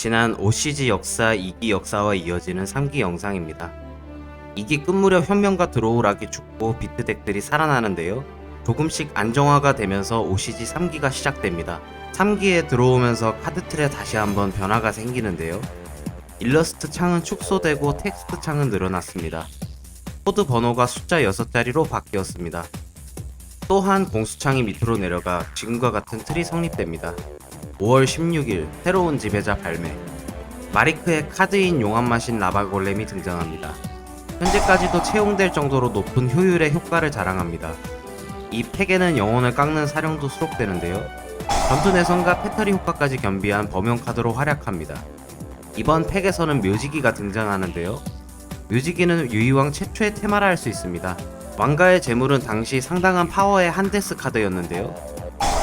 지난 OCG 역사 2기 역사와 이어지는 3기 영상입니다. 2기 끝 무렵 현명과 드로우락이 죽고 비트 덱들이 살아나는데요. 조금씩 안정화가 되면서 OCG 3기가 시작됩니다. 3기에 들어오면서 카드 틀에 다시 한번 변화가 생기는데요. 일러스트 창은 축소되고 텍스트 창은 늘어났습니다. 코드 번호가 숫자 6자리로 바뀌었습니다. 또한 공수창이 밑으로 내려가 지금과 같은 틀이 성립됩니다. 5월 16일 새로운 지배자 발매 마리크의 카드인 용암마신 라바골렘이 등장합니다. 현재까지도 채용될 정도로 높은 효율의 효과를 자랑합니다. 이 팩에는 영혼을 깎는 사령도 수록되는데요. 전투 내선과 패터리 효과까지 겸비한 범용 카드로 활약합니다. 이번 팩에서는 묘지기가 등장하는데요. 묘지기는 유이왕 최초의 테마라 할 수 있습니다. 왕가의 재물은 당시 상당한 파워의 한데스 카드였는데요.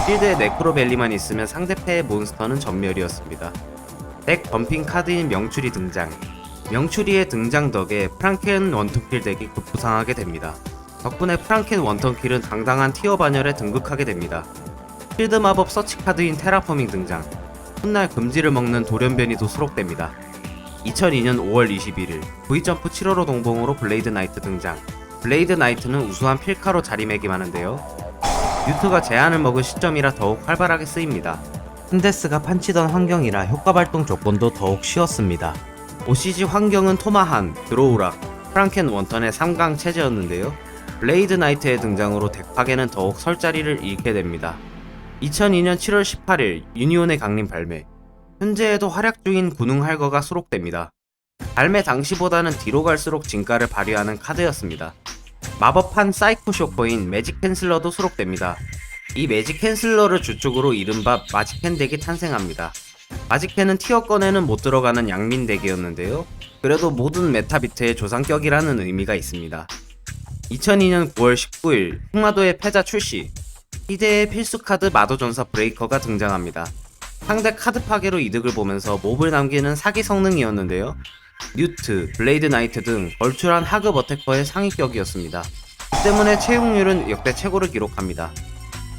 필드에 네크로벨리만 있으면 상대패의 몬스터는 전멸이었습니다. 덱 범핑 카드인 명추리 등장. 명추리의 등장 덕에 프랑켄 원턴킬 덱이 급부상하게 됩니다. 덕분에 프랑켄 원턴킬은 당당한 티어 반열에 등극하게 됩니다. 필드 마법 서치 카드인 테라포밍 등장. 훗날 금지를 먹는 돌연변이도 수록됩니다. 2002년 5월 21일 V점프 7호로 동봉으로 블레이드 나이트 등장. 블레이드 나이트는 우수한 필카로 자리매김하는데요. 뮤트가 제한을 먹은 시점이라 더욱 활발하게 쓰입니다. 흔데스가 판치던 환경이라 효과 발동 조건도 더욱 쉬웠습니다. OCG 환경은 토마한, 드로우락, 프랑켄 원턴의 3강 체제였는데요. 블레이드 나이트의 등장으로 덱 파괴는 더욱 설 자리를 잃게 됩니다. 2002년 7월 18일 유니온의 강림 발매. 현재에도 활약 중인 군웅 할거가 수록됩니다. 발매 당시보다는 뒤로 갈수록 진가를 발휘하는 카드였습니다. 마법판 사이코 쇼커인 매직 캔슬러도 수록됩니다. 이 매직 캔슬러를 주축으로 이른바 마직캔 덱이 탄생합니다. 마직캔은 티어권에는 못 들어가는 양민 덱이었는데요. 그래도 모든 메타비트의 조상격이라는 의미가 있습니다. 2002년 9월 19일 흑마도의 패자 출시 희대의 필수 카드 마도전사 브레이커가 등장합니다. 상대 카드 파괴로 이득을 보면서 몹을 남기는 사기 성능이었는데요. 뉴트, 블레이드 나이트 등 벌출한 하급 어태커의 상위격이었습니다. 이 때문에 채용률은 역대 최고를 기록합니다.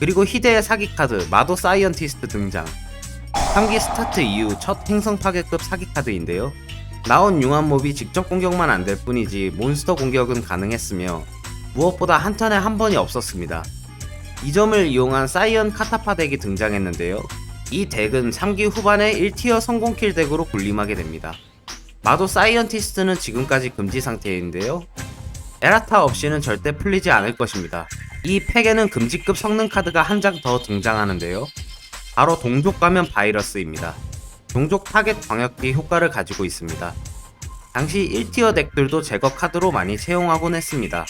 그리고 희대의 사기 카드 마도 사이언티스트 등장. 3기 스타트 이후 첫 행성 파괴급 사기 카드인데요. 나온 융합 몹이 직접 공격만 안 될 뿐이지 몬스터 공격은 가능했으며 무엇보다 한 턴에 한 번이 없었습니다. 이 점을 이용한 사이언 카타파 덱이 등장했는데요. 이 덱은 3기 후반에 1티어 성공킬 덱으로 군림하게 됩니다. 마도 사이언티스트는 지금까지 금지 상태인데요. 에라타 없이는 절대 풀리지 않을 것입니다. 이 팩에는 금지급 성능 카드가 한 장 더 등장하는데요. 바로 동족 가면 바이러스입니다. 동족 타겟 광역기 효과를 가지고 있습니다. 당시 1티어 덱들도 제거 카드로 많이 채용하곤 했습니다.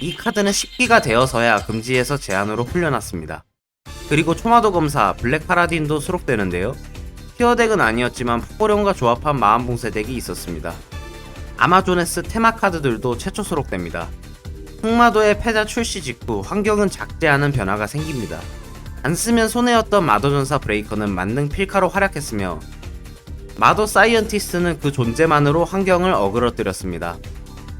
이 카드는 10기가 되어서야 금지에서 제한으로 풀려났습니다. 그리고 초마도 검사 블랙 파라딘도 수록되는데요. 티어 덱은 아니었지만 폭포령과 조합한 마음봉쇄 덱이 있었습니다. 아마존에스 테마 카드들도 최초 수록됩니다. 흑마도의 패자 출시 직후 환경은 작지 않은 변화가 생깁니다. 안 쓰면 손해였던 마도전사 브레이커는 만능 필카로 활약했으며 마도 사이언티스트는 그 존재만으로 환경을 어그러뜨렸습니다.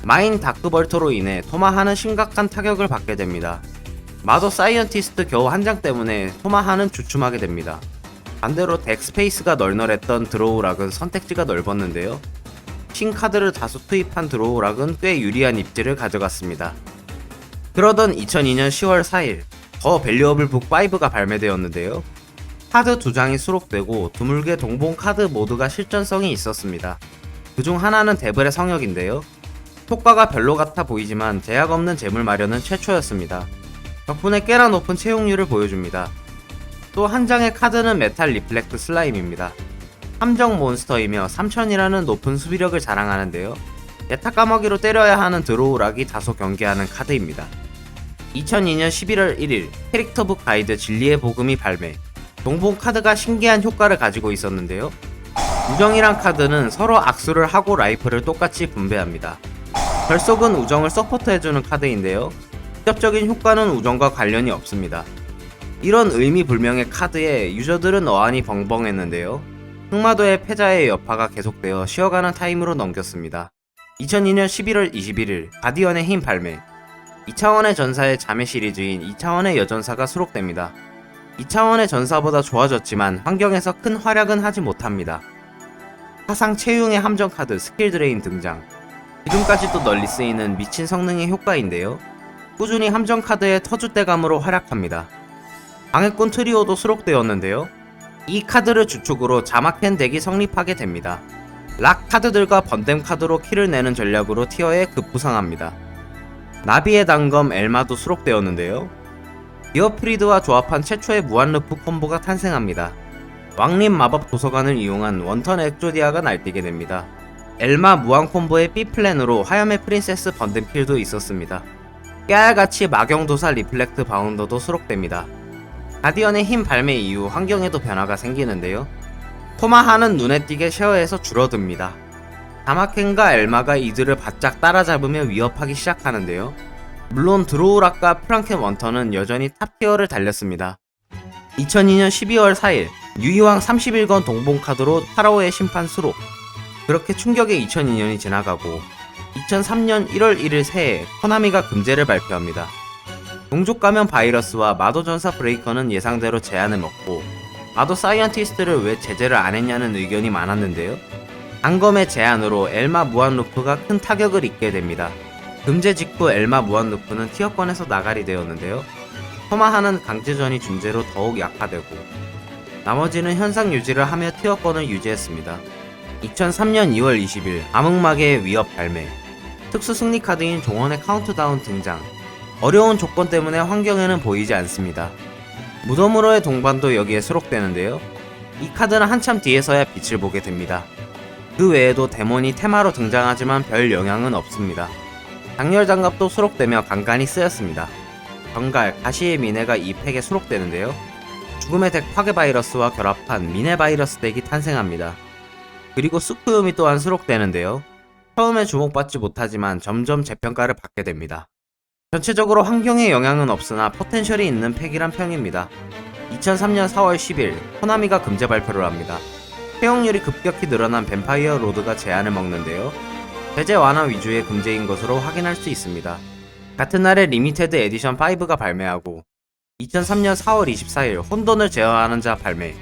마인 다크벌터로 인해 토마하는 심각한 타격을 받게 됩니다. 마도 사이언티스트 겨우 한 장 때문에 토마하는 주춤하게 됩니다. 반대로 덱 스페이스가 널널했던 드로우락은 선택지가 넓었는데요. 신 카드를 다수 투입한 드로우락은 꽤 유리한 입지를 가져갔습니다. 그러던 2002년 10월 4일 더 밸류어블 북 5가 발매되었는데요. 카드 두 장이 수록되고 드물게 동봉 카드 모두가 실전성이 있었습니다. 그중 하나는 데블의 성역인데요. 효과가 별로 같아 보이지만 제약 없는 재물 마련은 최초였습니다. 덕분에 꽤나 높은 채용률을 보여줍니다. 또 한 장의 카드는 메탈 리플렉트 슬라임입니다. 함정 몬스터이며 3000이라는 높은 수비력을 자랑하는데요. 예타 까마귀로 때려야 하는 드로우락이 다소 경계하는 카드입니다. 2002년 11월 1일 캐릭터북 가이드 진리의 복음이 발매. 동봉 카드가 신기한 효과를 가지고 있었는데요. 우정이란 카드는 서로 악수를 하고 라이프를 똑같이 분배합니다. 결속은 우정을 서포트해주는 카드인데요. 직접적인 효과는 우정과 관련이 없습니다. 이런 의미불명의 카드에 유저들은 어안이 벙벙했는데요. 흑마도의 패자의 여파가 계속되어 쉬어가는 타임으로 넘겼습니다. 2002년 11월 21일 가디언의 힘 발매 2차원의 전사의 자매 시리즈인 2차원의 여전사가 수록됩니다. 2차원의 전사보다 좋아졌지만 환경에서 큰 활약은 하지 못합니다. 사상 최용의 함정 카드 스킬 드레인 등장. 지금까지도 널리 쓰이는 미친 성능의 효과인데요. 꾸준히 함정 카드의 터줏대감으로 활약합니다. 방해꾼 트리오도 수록되었는데요. 이 카드를 주축으로 자마켄 덱이 성립하게 됩니다. 락 카드들과 번댐 카드로 키를 내는 전략으로 티어에 급부상합니다. 나비의 단검 엘마도 수록되었는데요. 디어프리드와 조합한 최초의 무한루프 콤보가 탄생합니다. 왕림 마법 도서관을 이용한 원턴 엑조디아가 날뛰게 됩니다. 엘마 무한 콤보의 B 플랜으로 화염의 프린세스 번든 킬도 있었습니다. 깨알같이 마경도사 리플렉트 바운더도 수록됩니다. 가디언의 힘 발매 이후 환경에도 변화가 생기는데요. 토마하는 눈에 띄게 쉐어에서 줄어듭니다. 다마켄과 엘마가 이들을 바짝 따라잡으며 위협하기 시작하는데요. 물론 드로우락과 프랑켄 원턴은 여전히 탑티어를 달렸습니다. 2002년 12월 4일 유이왕 31건 동봉 카드로 타라오의 심판 수록 그렇게 충격의 2002년이 지나가고 2003년 1월 1일 새해 코나미가 금제를 발표합니다. 동족 감염 바이러스와 마도 전사 브레이커는 예상대로 제한을 먹고 마도 사이언티스트를 왜 제재를 안 했냐는 의견이 많았는데요. 단검의 제한으로 엘마 무한 루프가 큰 타격을 입게 됩니다. 금제 직후 엘마 무한 루프는 티어권에서 나가리 되었는데요. 토마하는 강제전이 존재로 더욱 약화되고 나머지는 현상 유지를 하며 티어권을 유지했습니다. 2003년 2월 20일 암흑마개의 위협 발매 특수 승리 카드인 종원의 카운트다운 등장 어려운 조건 때문에 환경에는 보이지 않습니다. 무덤으로의 동반도 여기에 수록되는데요. 이 카드는 한참 뒤에서야 빛을 보게 됩니다. 그 외에도 데몬이 테마로 등장하지만 별 영향은 없습니다. 장렬 장갑도 수록되며 간간히 쓰였습니다. 정갈, 가시의 미네가 이 팩에 수록되는데요. 죽음의 덱 파괴 바이러스와 결합한 미네 바이러스 덱이 탄생합니다. 그리고 스쿠요미 또한 수록되는데요. 처음에 주목받지 못하지만 점점 재평가를 받게 됩니다. 전체적으로 환경에 영향은 없으나 포텐셜이 있는 팩이란 평입니다. 2003년 4월 10일 코나미가 금제 발표를 합니다. 회용률이 급격히 늘어난 뱀파이어 로드가 제한을 먹는데요. 제재 완화 위주의 금제인 것으로 확인할 수 있습니다. 같은 날에 리미테드 에디션 5가 발매하고 2003년 4월 24일 혼돈을 제어하는 자 발매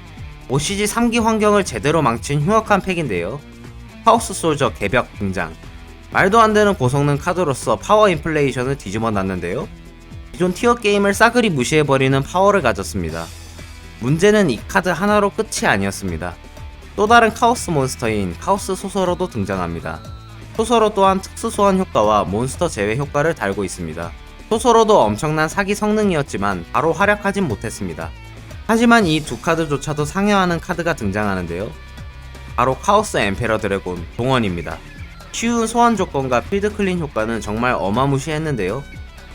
OCG 3기 환경을 제대로 망친 흉악한 팩인데요. 하우스 솔저 개벽 등장 말도 안 되는 고성능 카드로서 파워 인플레이션을 뒤집어 놨는데요. 기존 티어 게임을 싸그리 무시해버리는 파워를 가졌습니다. 문제는 이 카드 하나로 끝이 아니었습니다. 또 다른 카오스 몬스터인 카오스 소서로도 등장합니다. 소서로 또한 특수 소환 효과와 몬스터 제외 효과를 달고 있습니다. 소서로도 엄청난 사기 성능이었지만 바로 활약하진 못했습니다. 하지만 이 두 카드조차도 상회하는 카드가 등장하는데요. 바로 카오스 엠페러 드래곤 동원입니다. 쉬운 소환 조건과 필드 클린 효과는 정말 어마무시했는데요.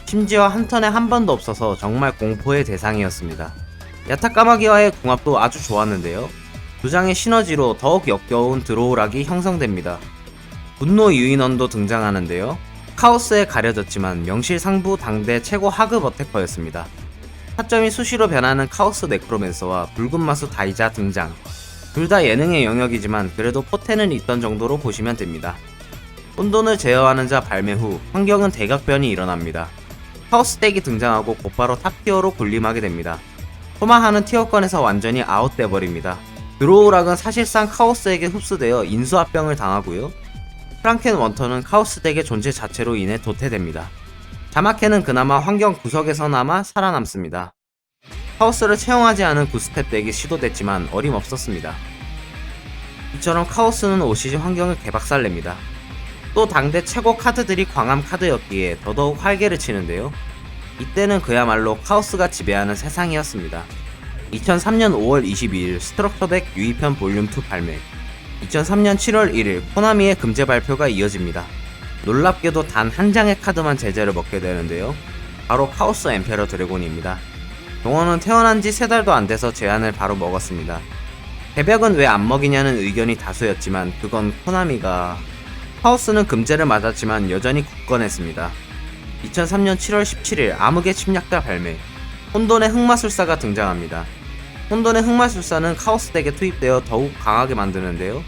심지어 한 턴에 한 번도 없어서 정말 공포의 대상이었습니다. 야타 까마귀와의 궁합도 아주 좋았는데요. 두 장의 시너지로 더욱 역겨운 드로우락이 형성됩니다. 분노 유인원도 등장하는데요. 카오스에 가려졌지만 명실상부 당대 최고 하급 어태커였습니다. 타점이 수시로 변하는 카오스 네크로맨서와 붉은 마수 다이자 등장. 둘 다 예능의 영역이지만 그래도 포텐은 있던 정도로 보시면 됩니다. 혼돈을 제어하는 자 발매 후 환경은 대각변이 일어납니다. 덱이 등장하고 곧바로 탑티어로 군림하게 됩니다. 토마하는 티어권에서 완전히 아웃돼 버립니다. 드로우락은 사실상 카오스에게 흡수되어 인수합병을 당하고요. 프랑켄 원턴은 카오스 덱의 존재 자체로 인해 도태됩니다. 자마켄은 그나마 환경 구석에서나마 살아남습니다. 카오스를 채용하지 않은 구스텝 덱이 시도됐지만 어림없었습니다. 이처럼 카오스는 OCG 환경을 개박살냅니다. 또 당대 최고 카드들이 광함 카드였기에 더더욱 활개를 치는데요. 이때는 그야말로 카오스가 지배하는 세상이었습니다. 2003년 5월 22일 스트럭처 덱 유이편 볼륨 2 발매 2003년 7월 1일 코나미의 금제 발표가 이어집니다. 놀랍게도 단 한 장의 카드만 제재를 먹게 되는데요. 바로 카오스 엠페러 드래곤입니다. 동원은 태어난 지 3달도 안 돼서 제한을 바로 먹었습니다. 개벽은 왜 안 먹이냐는 의견이 다수였지만 그건 코나미가 하우스는 금제를 맞았지만 여전히 굳건했습니다. 2003년 7월 17일 암흑의 침략자 발매 혼돈의 흑마술사가 등장합니다. 혼돈의 흑마술사는 카오스 덱에 투입되어 더욱 강하게 만드는데요.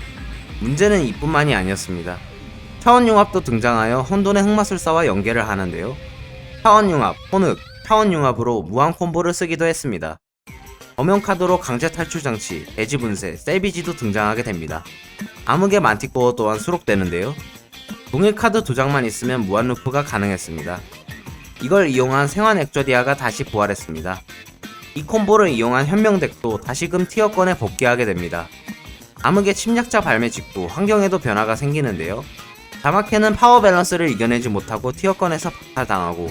문제는 이뿐만이 아니었습니다. 차원융합도 등장하여 혼돈의 흑마술사와 연계를 하는데요. 차원융합, 혼흑, 차원융합으로 무한 콤보를 쓰기도 했습니다. 범용 카드로 강제 탈출 장치, 대지 분쇄, 셀비지도 등장하게 됩니다. 암흑의 만티코어 또한 수록되는데요. 동일 카드 두 장만 있으면 무한 루프가 가능했습니다. 이걸 이용한 생환 엑조디아가 다시 부활했습니다. 이 콤보를 이용한 현명덱도 다시금 티어권에 복귀하게 됩니다. 암흑의 침략자 발매 직후 환경에도 변화가 생기는데요. 자마케는 파워 밸런스를 이겨내지 못하고 티어권에서 박탈당하고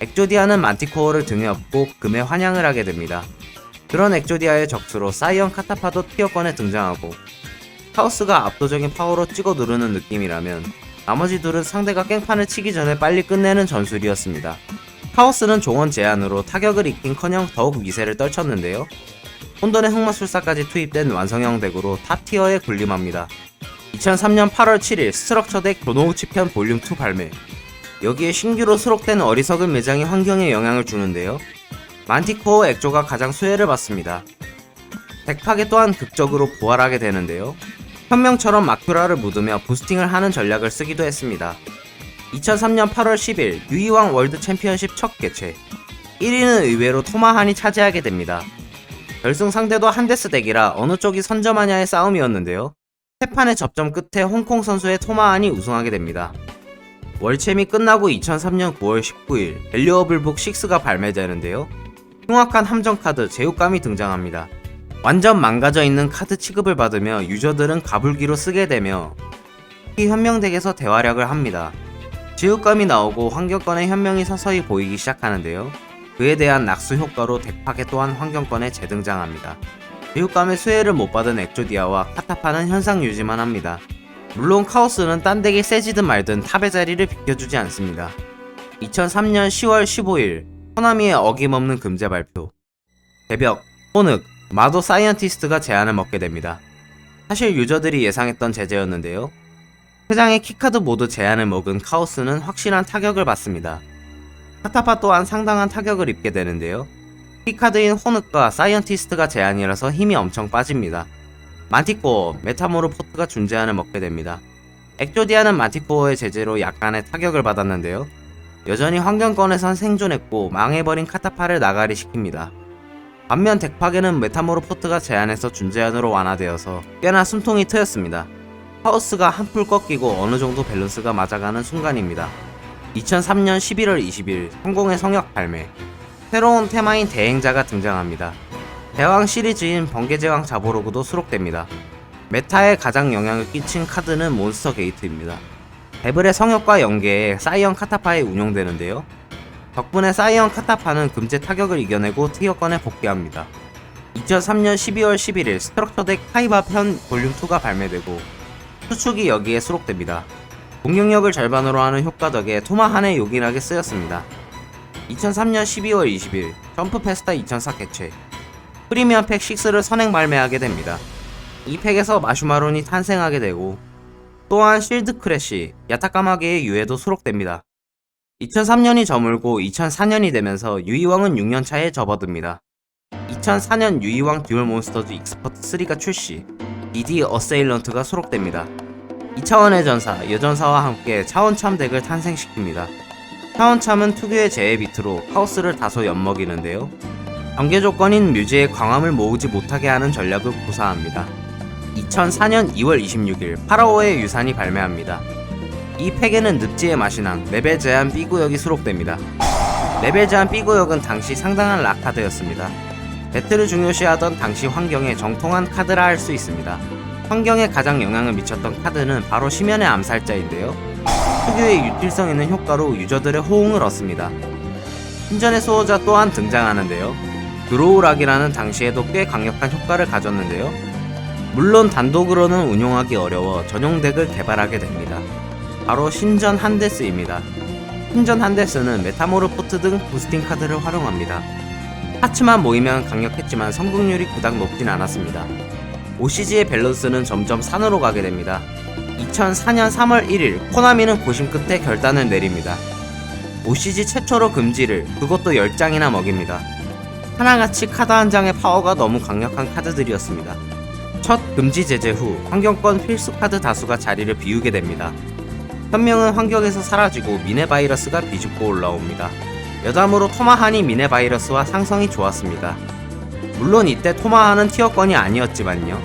엑조디아는 만티코어를 등에 업고 금에 환영을 하게 됩니다. 그런 엑조디아의 적수로 사이언 카타파도 티어권에 등장하고 카오스가 압도적인 파워로 찍어 누르는 느낌이라면 나머지 둘은 상대가 깽판을 치기 전에 빨리 끝내는 전술이었습니다. 카오스는 종원 제한으로 타격을 입긴커녕 더욱 위세를 떨쳤는데요. 혼돈의 흑마술사까지 투입된 완성형 덱으로 탑티어에 군림합니다. 2003년 8월 7일 스트럭처 덱 도노우치 편 볼륨 2 발매. 여기에 신규로 수록된 어리석은 매장이 환경에 영향을 주는데요. 만티코어 액조가 가장 수혜를 받습니다. 덱파괴 또한 극적으로 부활하게 되는데요. 현명처럼 마큐라를 묻으며 부스팅을 하는 전략을 쓰기도 했습니다. 2003년 8월 10일 유이왕 월드 챔피언십 첫 개최 1위는 의외로 토마한이 차지하게 됩니다. 결승 상대도 한데스 덱이라 어느 쪽이 선점하냐의 싸움이었는데요. 세 판의 접점 끝에 홍콩 선수의 토마한이 우승하게 됩니다. 월챔이 끝나고 2003년 9월 19일 밸류어블북 6가 발매되는데요. 흉악한 함정 카드 제육감이 등장합니다. 완전 망가져 있는 카드 취급을 받으며 유저들은 가불기로 쓰게 되며 이 현명덱에서 대활약을 합니다. 지읒감이 나오고 환경권의 현명이 서서히 보이기 시작하는데요. 그에 대한 낙수 효과로 덱파괴 또한 환경권에 재등장합니다. 지읒감의 수혜를 못 받은 엑조디아와 카타파는 현상 유지만 합니다. 물론 카오스는 딴 덱이 세지든 말든 탑의 자리를 비켜주지 않습니다. 2003년 10월 15일 코나미의 어김없는 금제 발표 대벽, 호늑, 마도 사이언티스트가 제안을 먹게 됩니다. 사실 유저들이 예상했던 제재였는데요. 회장의 키카드 모두 제한을 먹은 카오스는 확실한 타격을 받습니다. 카타파 또한 상당한 타격을 입게 되는데요. 키카드인 호늑과 사이언티스트가 제한이라서 힘이 엄청 빠집니다. 만티코어, 메타모르포트가 준제한을 먹게 됩니다. 엑조디아는 만티코어의 제재로 약간의 타격을 받았는데요. 여전히 환경권에선 생존했고 망해버린 카타파를 나가리 시킵니다. 반면 덱파괴는 메타모르포트가 제한해서 준제한으로 완화되어서 꽤나 숨통이 트였습니다. 하우스가 한풀 꺾이고 어느 정도 밸런스가 맞아가는 순간입니다. 2003년 11월 20일 성공의 성역 발매. 새로운 테마인 대행자가 등장합니다. 대왕 시리즈인 번개제왕 자보로그도 수록됩니다. 메타에 가장 영향을 끼친 카드는 몬스터 게이트입니다. 데블의 성역과 연계해 사이언 카타파에 운용되는데요. 덕분에 사이언 카타파는 금제 타격을 이겨내고 티어권에 복귀합니다. 2003년 12월 11일 스트럭처 덱 카이바 편 볼륨 2가 발매되고 수축이 여기에 수록됩니다. 공격력을 절반으로 하는 효과 덕에 토마한에 요긴하게 쓰였습니다. 2003년 12월 20일 점프 페스타 2004 개최 프리미엄 팩 6를 선행 발매하게 됩니다. 이 팩에서 마슈마론이 탄생하게 되고 또한 실드 크래쉬, 야타까마게의 유해도 수록됩니다. 2003년이 저물고 2004년이 되면서 유이왕은 6년 차에 접어듭니다. 2004년 유이왕 듀얼 몬스터즈 익스퍼트 3가 출시, DD 어세일런트가 수록됩니다. 2차원의 전사, 여전사와 함께 차원참 덱을 탄생시킵니다. 차원참은 특유의 제해 비트로 카오스를 다소 엿먹이는데요. 경계 조건인 뮤즈의 광함을 모으지 못하게 하는 전략을 구사합니다. 2004년 2월 26일 파라오의 유산이 발매합니다. 이 팩에는 늪지의 마신왕, 레벨 제한 B구역이 수록됩니다. 레벨 제한 B구역은 당시 상당한 락카드였습니다. 배틀을 중요시하던 당시 환경에 정통한 카드라 할 수 있습니다. 환경에 가장 영향을 미쳤던 카드는 바로 심연의 암살자인데요. 특유의 유틸성 있는 효과로 유저들의 호응을 얻습니다. 신전의 수호자 또한 등장하는데요. 드로우락이라는 당시에도 꽤 강력한 효과를 가졌는데요. 물론 단독으로는 운용하기 어려워 전용 덱을 개발하게 됩니다. 바로 신전 한데스입니다. 신전 한데스는 메타모르포트 등 부스팅 카드를 활용합니다. 하츠만 모이면 강력했지만 성공률이 그닥 높진 않았습니다. OCG의 밸런스는 점점 산으로 가게 됩니다. 2004년 3월 1일 코나미는 고심 끝에 결단을 내립니다. OCG 최초로 금지를 그것도 10장이나 먹입니다. 하나같이 카드 한 장의 파워가 너무 강력한 카드들이었습니다. 첫 금지 제재 후 환경권 필수 카드 다수가 자리를 비우게 됩니다. 현명은 환경에서 사라지고 미네 바이러스가 비집고 올라옵니다. 여담으로 토마한이 미네 바이러스와 상성이 좋았습니다. 물론 이때 토마하는 티어권이 아니었지만요.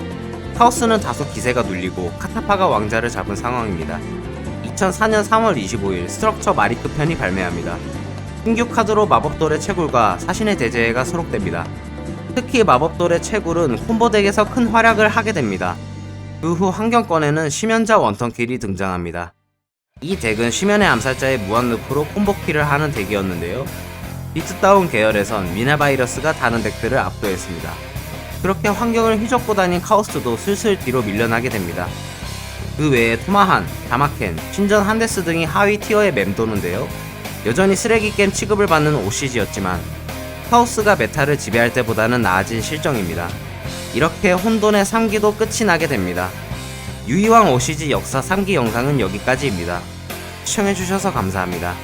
카오스는 다소 기세가 눌리고 카타파가 왕자를 잡은 상황입니다. 2004년 3월 25일 스트럭처 마리크 편이 발매합니다. 신규 카드로 마법돌의 채굴과 사신의 대제해가 수록됩니다. 특히 마법돌의 채굴은 콤보 덱에서 큰 활약을 하게 됩니다. 그 후 환경권에는 심연자 원턴킬이 등장합니다. 이 덱은 심연의 암살자의 무한루프로 콤보킬을 하는 덱이었는데요. 비트다운 계열에선 미나바이러스가 다른 덱들을 압도했습니다. 그렇게 환경을 휘젓고 다닌 카오스도 슬슬 뒤로 밀려나게 됩니다. 그 외에 토마한, 다마켄, 신전 한데스 등이 하위 티어에 맴도는데요. 여전히 쓰레기 게임 취급을 받는 OCG였지만 카오스가 메타를 지배할 때보다는 나아진 실정입니다. 이렇게 혼돈의 3기도 끝이 나게 됩니다. 유이왕 OCG 역사 3기 영상은 여기까지입니다. 시청해주셔서 감사합니다.